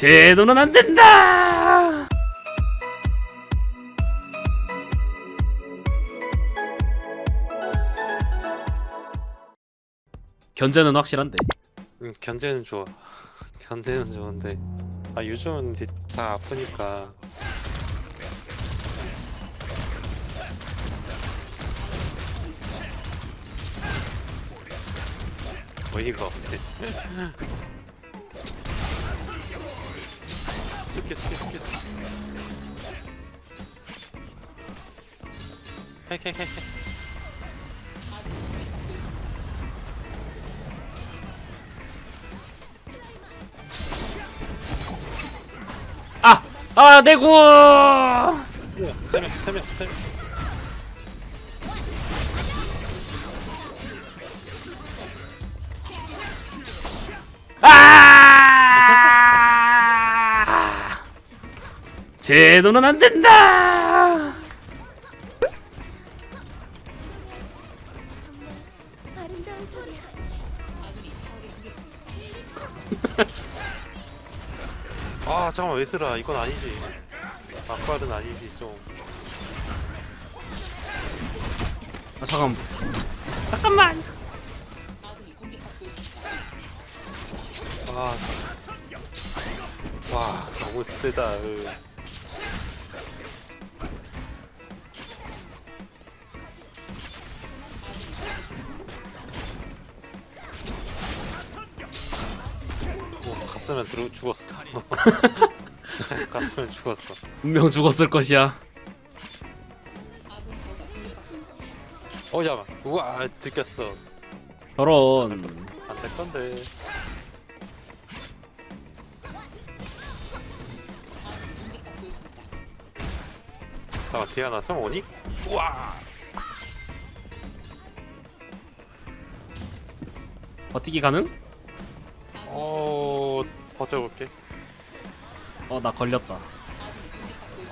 제 돈은 안 된다. 견제는 확실한데. 응, 견제는 좋아. 견제는 좋은데. 아, 요즘은 이제 다 아프니까. 어이가 없네. 스키. 핵, 핵, 핵, 핵. 아, 아, 내구. 세 명, 세 명, 세 명. 제 돈은 안 된다. 정말 아름다운 소리야. 아 잠깐만 웨스라 이건 아니지 막발은 아니지 좀 아, 잠깐. 잠깐만. 아. 와 너무 세다 으. 갔으면 들어 죽었어 갔으면 죽었어 분명 죽었을 것이야. 어 잠깐 우와 들켰어 저런. 안 될 건데 잠깐 디아나 성 오니? 우와 버티기 가능? 어 버텨볼게. 어, 나 걸렸다.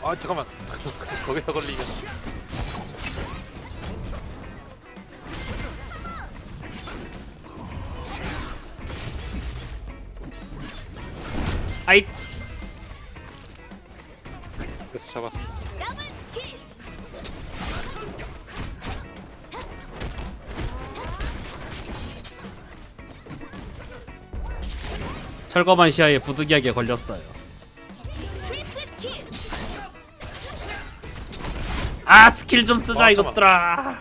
아 잠깐만. 거기서 걸리면 아이, 그래서 잡았어 철거반 시야에 부득이하게 걸렸어요. 아, 스킬 좀 쓰자, 어, 이것들아.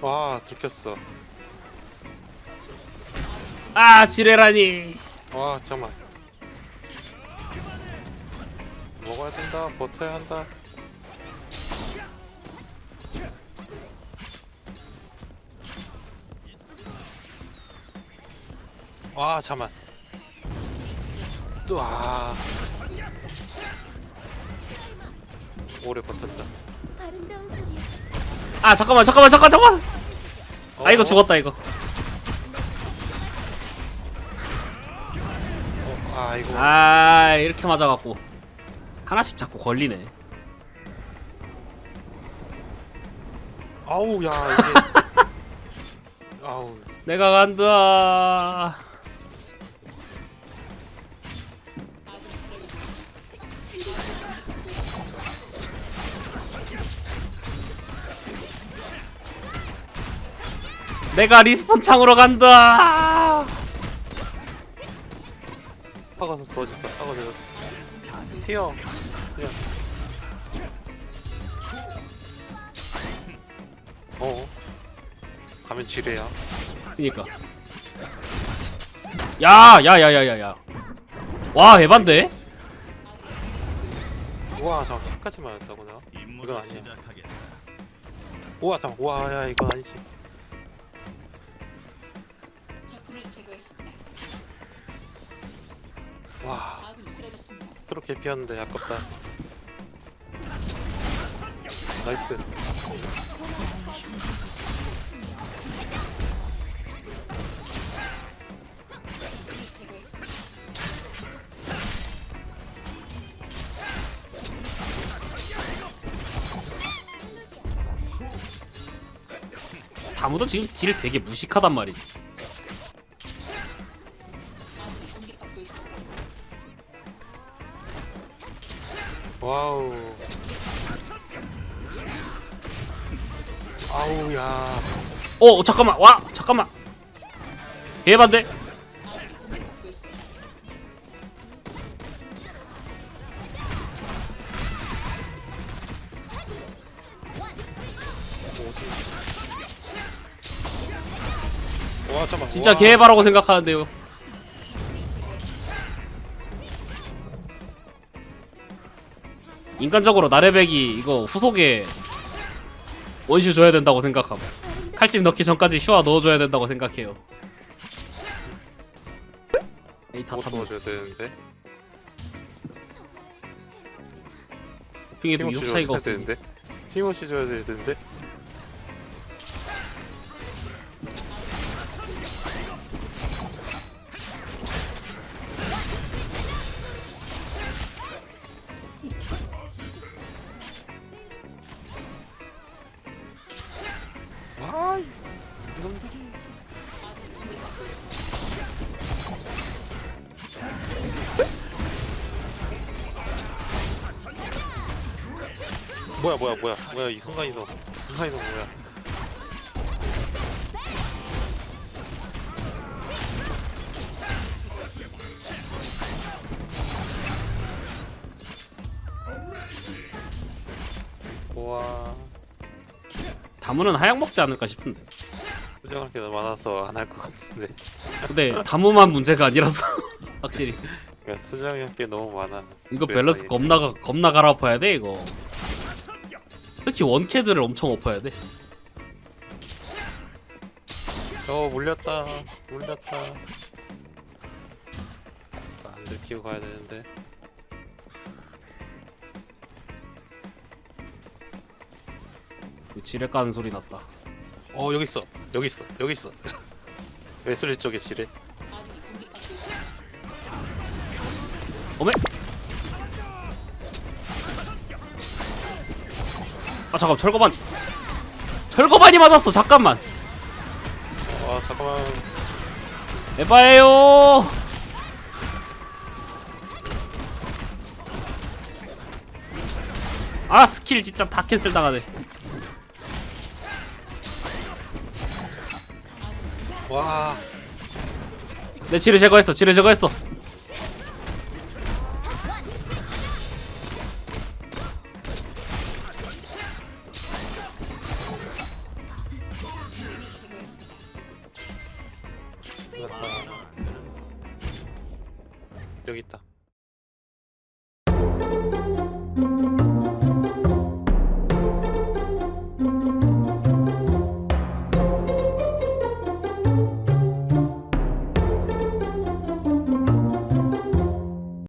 와 들켰어 아, 지뢰라니. 와 잠깐만 먹어야 된다 버텨야 한다 와 잠만 또아 오래 버텼다 아름다운 소리야. 아, 잠깐만, 잠깐만, 잠깐, 잠깐. 아, 이거 어, 죽었다, 이거. 이거 아, 이렇게 맞아갖고. 하나씩 자꾸 걸리네. 아우 야 이게 아우 내가 간다. 내가 리스폰 창으로 간다. 가서 도와줬다 파가서 튀어. 튀어 어? 가면 지뢰야. 그니까. 야, 야, 야, 야, 야, 야. 와, 에반데? 우와 잠깐 hit까지 맞았다고 나 이건 아니야. 우와 잠깐 우와 야 이건 아니지 와. 그렇게 피었는데 아깝다. 나이스. 아무도 지금 딜 되게 무식하단 말이지. 와우. 아우 야. 어 잠깐만 와 잠깐만. 개반대. 와 잠깐. 진짜 개바라고 생각하는데요. 인간적으로 나레백이 이거 후속에 원슈 줘야 된다고 생각함. 칼집 넣기 전까지 슈아 넣어줘야 된다고 생각해요. 에이 다 못 타도 넣어줘야 되는데. 팀없이 이속 차이가 줘야 없으니. 팀없이 줘야 되는데. 와, 이놈들이. 뭐야 뭐야 뭐야. 뭐야 이 순간이동. 순간이동 뭐야. 우와 다무는 하약 먹지 않을까 싶은데. 수정할 게 너무 많아서 안 할 것 같은데 근데 다무만 문제가 아니라서 확실히 그러니까 수정할 게 너무 많아 이거 그래서 밸런스 이게- 겁나 가- 겁나 갈아엎어야 돼 이거. 특히 원캐드를 엄청 엎어야 돼. 어 물렸다 물렸다 안 들키고 가야 되는데 지뢰 까는 소리 났다. 어 여기 있어. 여기 있어. 여기 있어. 웨슬리 쪽에 지뢰. 어메? 아 잠깐 철거반. 철거반이 맞았어. 잠깐만. 아 잠깐만. 에바예요. 아 스킬 진짜 다 캔슬 당하네 와. 내 지뢰 제거했어 지뢰 제거했어. 여기 있다